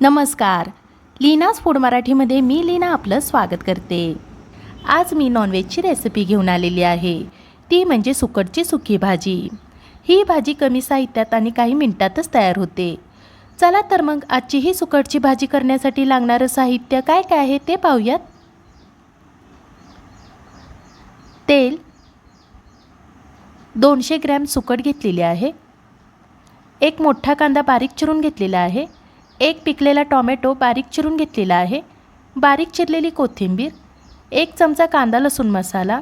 नमस्कार. लीनाज फूड मराठीमध्ये मी लीना आपलं स्वागत करते. आज मी नॉनव्हेजची रेसिपी घेऊन आलेली आहे. ती म्हणजे सुकटची सुकी भाजी. ही भाजी कमी साहित्यात आणि काही मिनटातच तयार होते. चला तर मग आजची ही सुकटची भाजी करण्यासाठी लागणारं साहित्य काय काय आहे ते पाहूयात. तेल दोनशे ग्रॅम सुकट घेतलेली आहे. एक मोठा कांदा बारीक चिरून घेतलेला आहे. एक पिकलेला टॉमॅटो बारीक चिरून घेतलेला आहे. बारीक चिरलेली कोथिंबीर एक चमचा कांदा लसूण मसाला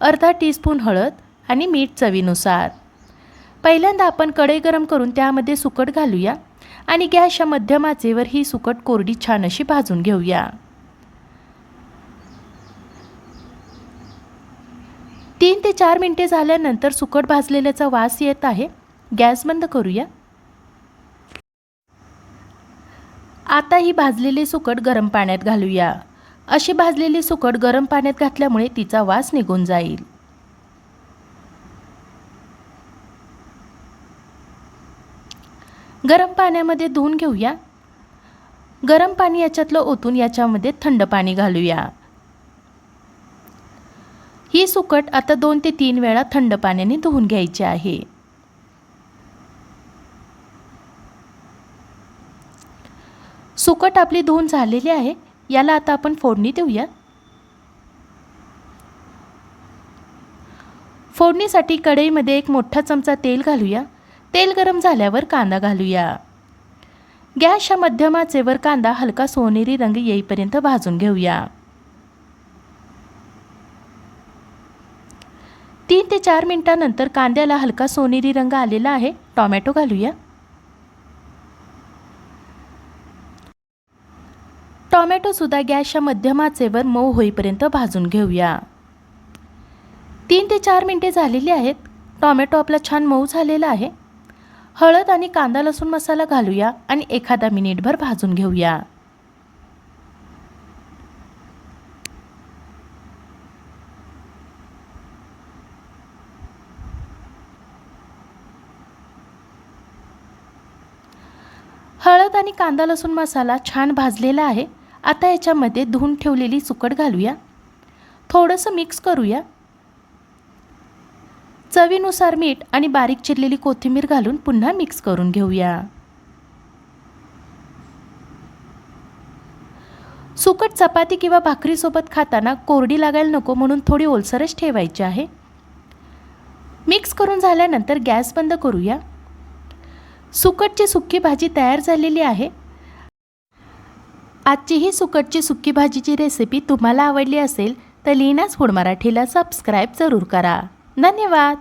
अर्धा टीस्पून हळद आणि मीठ चवीनुसार. पहिल्यांदा आपण कढई गरम करून त्यामध्ये सुकट घालूया आणि गॅसच्या मध्यम आचेवर ही सुकट कोरडी छान अशी भाजून घेऊया. तीन ते चार मिनटे झाल्यानंतर सुकट भाजलेल्याचा वास येत आहे. गॅस बंद करूया. आता ही भाजलेली सुकट गरम पाण्यात घालूया. अशी भाजलेली सुकट गरम पाण्यात घातल्यामुळे तिचा वास निघून जाईल. गरम पाण्यामध्ये धुवून घेऊया. गरम पाणी याच्यातलं ओतून याच्यामध्ये थंड पाणी घालूया. ही सुकट आता दोन ते तीन वेळा थंड पाण्याने धुवून घ्यायची आहे. सुकट आपली धुवून झालेली आहे याला आता आपण फोडणी देऊया फोडणीसाठी कढईमध्ये एक मोठा चमचा तेल घालूया. तेल गरम झाल्यावर कांदा घालूया. गॅसच्या मध्यम आचेवर कांदा हलका सोनेरी रंग येईपर्यंत भाजून घेऊया. तीन ते चार मिनिटानंतर कांद्याला हलका सोनेरी रंग आलेला आहे टॉमॅटो घालूया. टॉमॅटोसुद्धा गॅसच्या मध्यमाचेवर मऊ होईपर्यंत भाजून घेऊया. तीन ते चार मिनटे झालेली आहेत. टॉमॅटो आपला छान मऊ झालेला आहे. हळद आणि कांदा लसूण मसाला घालूया आणि एखादा मिनिटभर भाजून घेऊया. हळद आणि कांदा लसूण मसाला छान भाजलेला आहे. आता याच्यामध्ये धुवून ठेवलेली सुकट घालूया. थोडंसं मिक्स करूया. चवीनुसार मीठ आणि बारीक चिरलेली कोथिंबीर घालून पुन्हा मिक्स करून घेऊया. सुकट चपाती किंवा भाकरीसोबत खाताना कोरडी लागायला नको म्हणून थोडी ओलसरच ठेवायची आहे. मिक्स करून झाल्यानंतर गॅस बंद करूया. सुकटची सुक्की भाजी तयार झालेली आहे. आजची ही सुकटची सुक्की भाजीची रेसिपी तुम्हाला आवडली असेल तर लीनाच फूड मराठीला सबस्क्राईब जरूर करा. धन्यवाद!